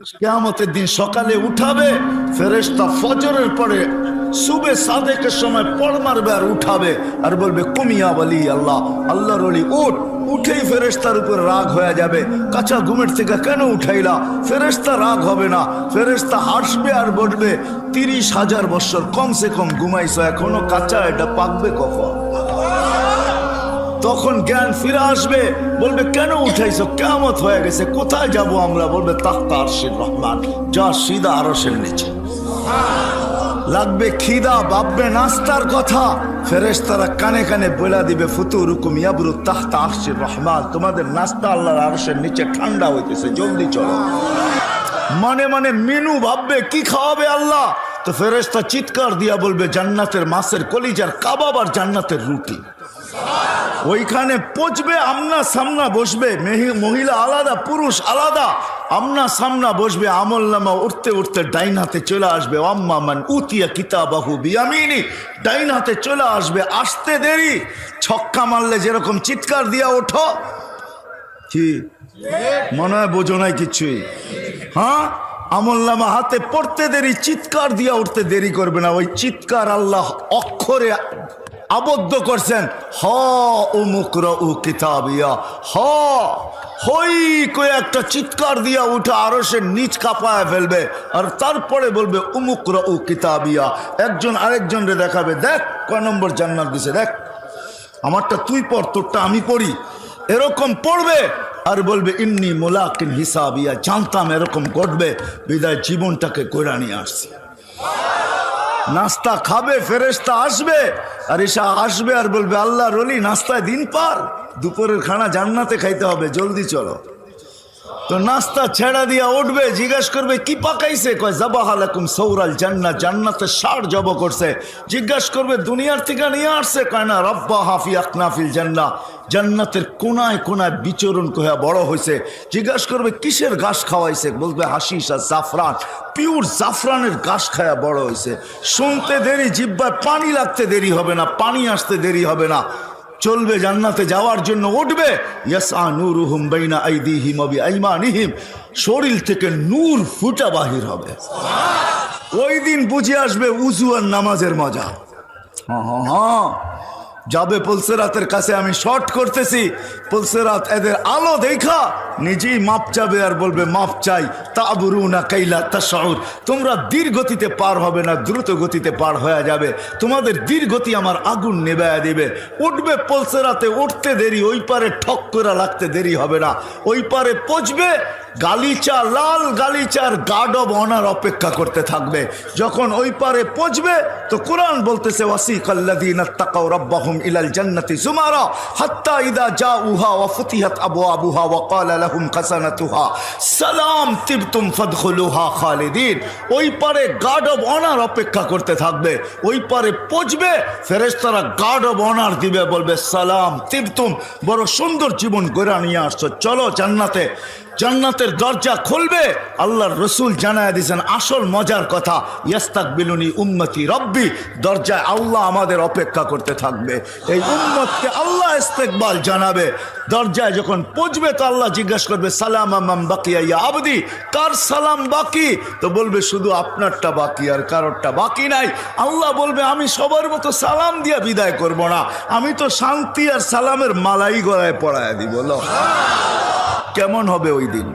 কেয়ামতের দিন সকালে উঠাবে, ফেরেশতা ফজরের পরে সুবে সাদেকের সময় পড় মারবে আর উঠাবে আর বলবে, কুমিয়া বলি আল্লাহ, আল্লাহর অলি উঠ। উঠেই ফেরেশতার উপর রাগ হয়ে যাবে। কাঁচা ঘুমের থেকে কেন উঠাইলা? ফেরেশতা রাগ হবে না। ফেরেশতা হাসবে আর বলবে, তিরিশ হাজার বছর কমসে কম ঘুমাইছো, এখনও কাঁচা, এটা পাকবে কখন? তখন জ্ঞান ফিরে আসবে। বলবে, কেন উঠাইছো? কেমত হয়ে গেছে। কোথায় যাব আমরা? বলবে তাহতা আরশের রহমান, যা সিদা আরশের নিচে। লাগবে খিদা, ভাববে নাস্তার কথা। ফেরেশতারা কানে কানে বলে দিবে ফুতুর হুকুম ইয়াবরু তাহতা আরশের রহমান, তোমাদের নাস্তা আল্লাহর আরশের নিচে ঠান্ডা হইতেছে, জলদি চলো। মনে মনে মেনু ভাববে, কি খাওয়াবে আল্লাহ? তো ফেরেশতা চিৎকার দিয়া বলবে, জান্নাতের মাছের কলিজার কাবাব আর জান্নাতের রুটি। ওইখানে পচবে, আমনা সামনা বসবে। মেহি- মহিলা আলাদা, পুরুষ আলাদা। আমনা সামনা বসবে, আমল নামা উঠতে উঠতে ডাইন হাতে চলে আসবে। আম্মা মান উতিয়া কিতাবাহু বিয়ামিনি। ডাইন হাতে চলে আসবে, আসতে দেরি। ছক্কা মারলে যেরকম চিৎকার দিয়া ওঠো। কি? মনে হয় বোঝো নাই কিছুই। হ্যাঁ? আমল নামা হাতে পড়তে দেরি, চিৎকার দিয়া উঠতে দেরি করবে না। ওই চিৎকার আল্লাহ অক্ষরে আবদ্ধ করছেন। হ ও মুকর ও কিতাবিয়া। হ, হই কয়ে একটা চিৎকার দিয়া উঠে আরও সে নিচ কাঁপায় ফেলবে। আর তারপরে বলবে উমুকর ও কিতাবিয়া। একজন আরেকজনরে দেখাবে, দেখ কয় নম্বর জান্নাত দিছে, দেখ। আমারটা তুই পড়, তোরটা আমি পড়ি। এরকম পড়বে, আর বলবে, ইন্নি মোলাকিন হিসাবিয়া। জানতাম এরকম ঘটবে, বিদায় জীবনটাকে কইরা নিয়ে আসছি। নাস্তা খাবে ফেরেস্তা আসবে। আর এসা আসবে আর বলবে আল্লাহ রলি নাস্তায় দিন পার। দুপুরের খানা জান্নাতে খাইতে হবে। জলদি চলো। তো নাস্তা ছেড়া দিয়া উঠবে, জিজ্ঞাসা করবে, কি পাকাইছে? কয়, জবাহ আলাকুম সৌরাল জান্না জান্নাতে ষাট জব করছে। জিজ্ঞাসা করবে, দুনিয়ার থেকে নিয়ে আসছে? কয়, না, রব্বা হাফি আকনাফিল জান্না জান্নাতের কোনায় কোনায় বিচরণ কয়া বড় হয়েছে জিজ্ঞাসা করবে, কিসের ঘাস খাওয়াইছে? বলবে হাসিস আর জাফরান। পিওর জাফরানের ঘাস খায়া বড় হয়েছে শুনতে দেরি, জিব্বায় পানি লাগতে দেরি হবে না, পানি আসতে দেরি হবে না। চলবে জান্নাতে যাওয়ার জন্য উঠবে। শরীর থেকে নূর ফুটা বাহির হবে। ওই দিন বুঝে আসবে উজু আর নামাজের মজা। হ্যাঁ হ্যাঁ হ্যাঁ। যাবে পলসেরাতের কাছে আমি শর্ট করতেছি। পলসেরাত এদের আলো দেখা, নিজেই মাপ চাবে আর বলবে, মাপ চাই। তা তাবরু না কাইলা তাশাউর। তোমরা ধীর গতিতে পার হবে না, দ্রুত গতিতে পার হয়ে যাবে। তোমাদের ধীর গতি আমার আগুন নেবায়া দিবে। উঠবে পলসেরাতে, উঠতে দেরি, ওই পারে ঠক করে লাগতে দেরি হবে না। ওই পারে পচবে গালিচা, লাল গালিচার গার্ড অব অনার অপেক্ষা করতে থাকবে। যখন ওই পারে পচবে তো কোরআন বলতেছে ইলাল জান্নাতি জুমারা হাত্তা জাউহা ওয়া আবওয়াবুহা ওয়া সালাম তিবতুম ওই পারে গার্ড অব অনার অপেক্ষা করতে থাকবে। ওই পারে পচবে ফেরেশতারা গার্ড অব অনার দিবে, বলবে, সালাম তিবতুম, বড় সুন্দর জীবন গড়া নিয়ে আসছো। চলো জান্নাতে জান্নাতের দরজা খুলবে, আল্লাহর রসুল জানায় দিয়েছেন, আসল মজার কথা ইয়াস্তাক বিলুনি উম্মতি রব্বি, দরজায় আল্লাহ আমাদের অপেক্ষা করতে থাকবে। এই উম্মতকে আল্লাহ ইস্তেকবাল জানাবে। দরজায় যখন পৌঁছবে তো আল্লাহ জিজ্ঞাসা করবে, সালাম আমাম বাকি ইয়া আবদি, কার সালাম বাকি? তো বলবে, শুধু আপনারটা বাকি আর কারোরটা বাকি নাই। আল্লাহ বলবে, আমি সবার মতো সালাম দিয়া বিদায় করব না, আমি তো শান্তি আর সালামের মালাই গলায় পড়ায় দিব কেমন হবে ওই দিন?